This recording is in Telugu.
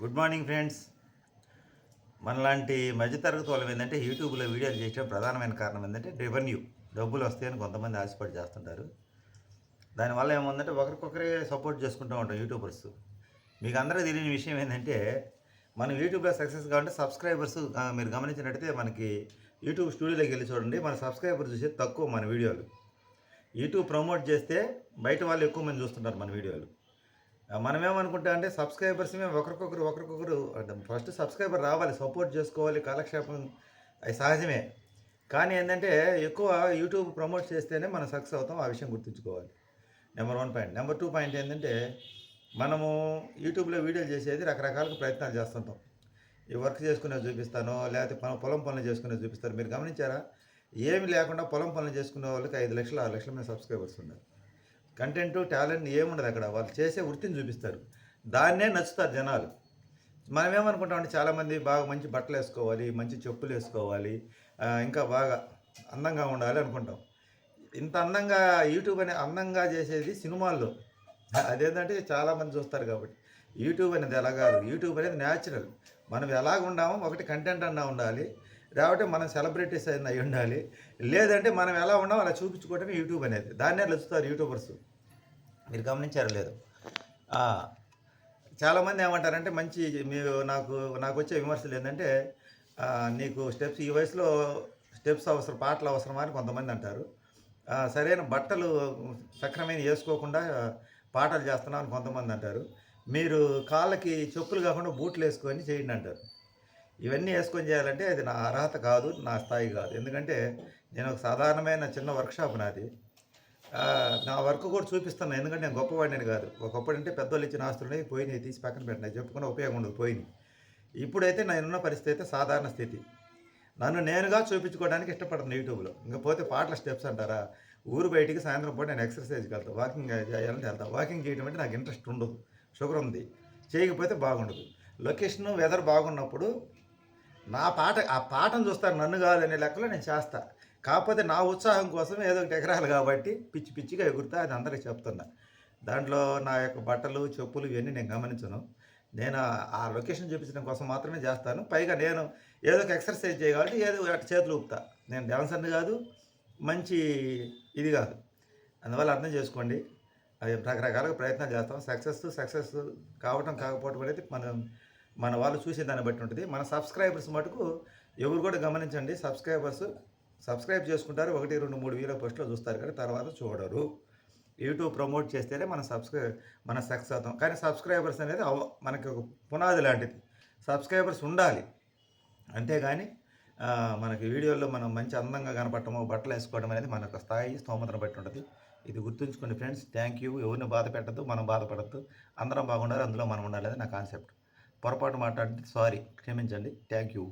Good morning friends. మనలాంటి మధ్యతరగతి వాళ్ళం ఏంటంటే యూట్యూబ్లో వీడియోలు చేయడం ప్రధానమైన కారణం ఏంటంటే రెవెన్యూ డబ్బులు వస్తాయని కొంతమంది ఆశపడి చేస్తుంటారు. దానివల్ల ఏముందంటే ఒకరికొకరే సపోర్ట్ చేసుకుంటూ ఉంటాం యూట్యూబర్స్ మీకు అందరూ తెలియని విషయం ఏంటంటే మనం యూట్యూబ్లో సక్సెస్ కావాలంటే సబ్స్క్రైబర్స్ మీరు గమనించినట్టయితే మనకి యూట్యూబ్ స్టూడియోలోకి వెళ్ళి చూడండి. మన సబ్స్క్రైబర్స్ చూసేది తక్కువ మన వీడియోలు. యూట్యూబ్ ప్రమోట్ చేస్తే బయట వాళ్ళు ఎక్కువ మంది చూస్తుంటారు మన వీడియోలు. మనం ఏమనుకుంటా అంటే సబ్స్క్రైబర్స్ మేము ఒకరికొకరు ఒకరికొకరు ఫస్ట్ సబ్స్క్రైబర్ రావాలి సపోర్ట్ చేసుకోవాలి కాలక్షేపం అది సహజమే. కానీ ఏంటంటే ఎక్కువ యూట్యూబ్ ప్రమోట్ చేస్తేనే మనం సక్సెస్ అవుతాం ఆ విషయం గుర్తుంచుకోవాలి. Number one point number two point ఏంటంటే మనము యూట్యూబ్లో వీడియోలు చేసేది రకరకాల ప్రయత్నాలు చేస్తుంటాం. ఈ వర్క్ చేసుకునేది చూపిస్తాను లేకపోతే పొలం పనులు చేసుకునే చూపిస్తారు మీరు గమనించారా? ఏమి లేకుండా పొలం పనులు చేసుకునే వాళ్ళకి ఐదు లక్షలు ఆరు లక్షల మీద సబ్స్క్రైబర్స్ ఉన్నారు. కంటెంట్ టాలెంట్ ఏముండదు అక్కడ. వాళ్ళు చేసే వృత్తిని చూపిస్తారు. దాన్నే నచ్చుతారు జనాలు. మనం ఏమనుకుంటామంటే చాలామంది బాగా మంచి బట్టలు వేసుకోవాలి మంచి చెప్పులు వేసుకోవాలి ఇంకా బాగా అందంగా ఉండాలి అనుకుంటాం. ఇంత అందంగా యూట్యూబ్ అనే అందంగా చేసేది సినిమాల్లో. అదేంటంటే చాలామంది చూస్తారు కాబట్టి. యూట్యూబ్ అనేది ఎలా కాదు. యూట్యూబ్ అనేది న్యాచురల్. మనం ఎలాగ ఉండామో ఒకటి కంటెంట్ అన్నా ఉండాలి. లేకపోతే మనం సెలబ్రిటీస్ అయినా అయి ఉండాలి. లేదంటే మనం ఎలా ఉన్నామో అలా చూపించుకోవటమే యూట్యూబ్ అనేది. దాన్నే నచ్చుతారు యూట్యూబర్స్. మీరు గమనించారు లేదు. చాలామంది ఏమంటారంటే మంచి మీరు నాకు నాకు వచ్చే విమర్శలు ఏంటంటే నీకు స్టెప్స్ ఈ వయసులో స్టెప్స్ అవసరం పాటలు అవసరమా అని కొంతమంది అంటారు. సరైన బట్టలు సక్రమైన వేసుకోకుండా పాటలు చేస్తున్నాం అని కొంతమంది అంటారు. మీరు కాళ్ళకి చెప్పులు కాకుండా బూట్లు వేసుకొని చేయండి అంటారు. ఇవన్నీ వేసుకొని చేయాలంటే అది నా అర్హత కాదు నా స్థాయి కాదు. ఎందుకంటే నేను ఒక సాధారణమైన చిన్న వర్క్షాప్ నాది. నా వర్క్ కూడా చూపిస్తాను ఎందుకంటే నేను గొప్పవాడిని కాదు. ఒకప్పుడు అంటే పెద్దోళ్ళు ఇచ్చిన ఆస్తులని పోయినాయి తీసి పక్కన పెట్టినాయి చెప్పుకున్న ఉపయోగం ఉండదు పోయినాయి. ఇప్పుడైతే నేనున్న పరిస్థితి అయితే సాధారణ స్థితి. నన్ను నేనుగా చూపించుకోవడానికి ఇష్టపడతాను యూట్యూబ్లో. ఇంకా పోతే పాటల స్టెప్స్ అంటారా? ఊరు బయటికి సాయంత్రం పూట నేను ఎక్సర్సైజ్కి వెళ్తాను వాకింగ్ చేయాలని వెళ్తాను వాకింగ్ చేయడం అంటే నాకు ఇంట్రెస్ట్ ఉండదు షుగర్ ఉంది. చేయకపోతే బాగుండదు. లొకేషన్ వెదర్ బాగున్నప్పుడు నా పాట ఆ పాటను చూస్తారు నన్ను కాదనే లెక్కలో నేను చేస్తా. కాకపోతే నా ఉత్సాహం కోసం ఏదో ఒకటి ఎకరాలు కాబట్టి పిచ్చి పిచ్చిగా ఎగురుతా అది అందరికీ చెప్తున్నా. దాంట్లో నా యొక్క బట్టలు చెప్పులు ఇవన్నీ నేను గమనించను. నేను ఆ- లొకేషన్ చూపించడం కోసం మాత్రమే చేస్తాను. పైగా నేను ఏదో ఒక ఎక్సర్సైజ్ చేయగలిగి ఏదో అటు చేతులు ఊపుతా. నేను డ్యాన్సర్ని కాదు మంచి ఇది కాదు. అందువల్ల అర్థం చేసుకోండి. అది రకరకాలుగా ప్రయత్నాలు చేస్తాం. సక్సెస్ సక్సెస్ కావటం కాకపోవటం అనేది మనం మన వాళ్ళు చూసే దాన్ని బట్టి ఉంటుంది. మన సబ్స్క్రైబర్స్ మటుకు ఎవరు కూడా గమనించండి. సబ్స్క్రైబర్స్ సబ్స్క్రైబ్ చేసుకుంటారు. ఒకటి రెండు మూడు వీడియో పోస్టులు చూస్తారు కానీ తర్వాత చూడరు. యూట్యూబ్ ప్రమోట్ చేస్తేనే మనం సబ్స్క్రై మన సక్సెస్ అవుతాం. కానీ సబ్స్క్రైబర్స్ అనేది మనకి ఒక పునాది లాంటిది. సబ్స్క్రైబర్స్ ఉండాలి. అంతేగాని మనకి వీడియోలో మనం మంచి అందంగా కనపడటము బట్టలు వేసుకోవడం అనేది మన యొక్క స్థాయి స్తోమతను బట్టి ఉంటుంది. ఇది గుర్తుంచుకోండి ఫ్రెండ్స్. Thank you. ఎవరిని బాధ పెట్టద్దు మనం బాధపడద్దు. అందరం బాగుండాలి అందులో మనం ఉండాలి అది నా కాన్సెప్ట్. పొరపాటు మాట్లాడితే సారీ క్షమించండి. Thank you